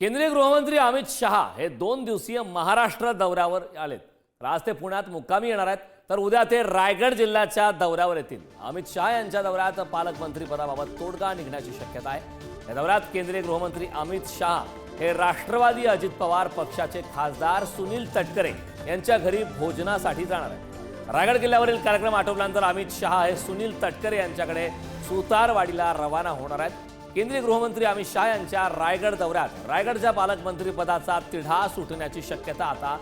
केंद्रीय गृहमंत्री अमित शहा हे दोन दिवसीय महाराष्ट्र दौऱ्यावर आलेत. आज ते पुण्यात मुक्कामी येणार आहेत. तर उद्या ते रायगड जिल्ह्याच्या दौऱ्यावर येतील. अमित शहा यांच्या दौऱ्यात पालकमंत्रीपदाबाबत तोडगा निघण्याची शक्यता आहे. या दौऱ्यात केंद्रीय गृहमंत्री अमित शहा हे राष्ट्रवादी अजित पवार पक्षाचे खासदार सुनील तटकरे यांच्या घरी भोजनासाठी जाणार आहेत. रायगड किल्ल्यावरील कार्यक्रम आटोपल्यानंतर अमित शहा हे सुनील तटकरे यांच्याकडे सुतारवाडीला रवाना होणार आहेत. केंद्रीय गृहमंत्री अमित शहा यांच्या रायगड दौऱ्यात रायगडच्या पालकमंत्रीपदाचा तिढा सुटण्याची शक्यता आता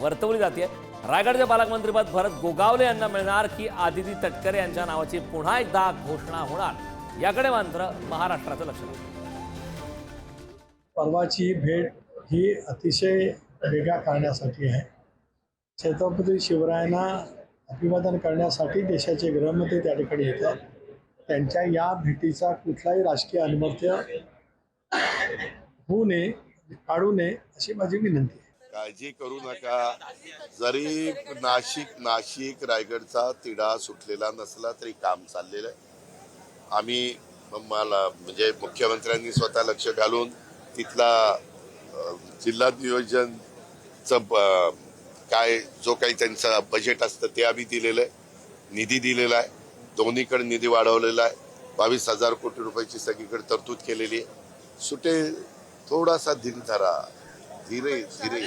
वर्तवली जाते. रायगडचे पालकमंत्रीपद भरत गोगावले यांना मिळणार की आदिती तटकरे यांच्या नावाची पुन्हा एकदा घोषणा होणार याकडे मात्र महाराष्ट्राचं लक्ष लागलं. परवाची भेट ही अतिशय वेगळा करण्यासाठी आहे. छत्रपती शिवरायांना अभिवादन करण्यासाठी देशाचे गृहमंत्री त्या ठिकाणी येतात. त्यांच्या या भेटीचा कुठलाही राजकीय अनुमर्थ्य होऊ नये काढू नये अशी माझी विनंती आहे. काळजी करू नका. जरी नाशिक नाशिक रायगडचा तिढा सुटलेला नसला तरी काम चाललेलं आहे. आम्ही मला म्हणजे मुख्यमंत्र्यांनी स्वतः लक्ष घालून तिथला जिल्हा नियोजनचं ब- काय जो काही त्यांचं बजेट असतं ते आम्ही दिलेलं आहे. निधी दिलेला आहे. दोन्हीकडे निधी वाढवलेला आहे. बावीस हजार कोटी रुपयाची सगळीकडे तरतूद केलेली आहे. सुटे थोडासा धीर धरा धीरे धीरे.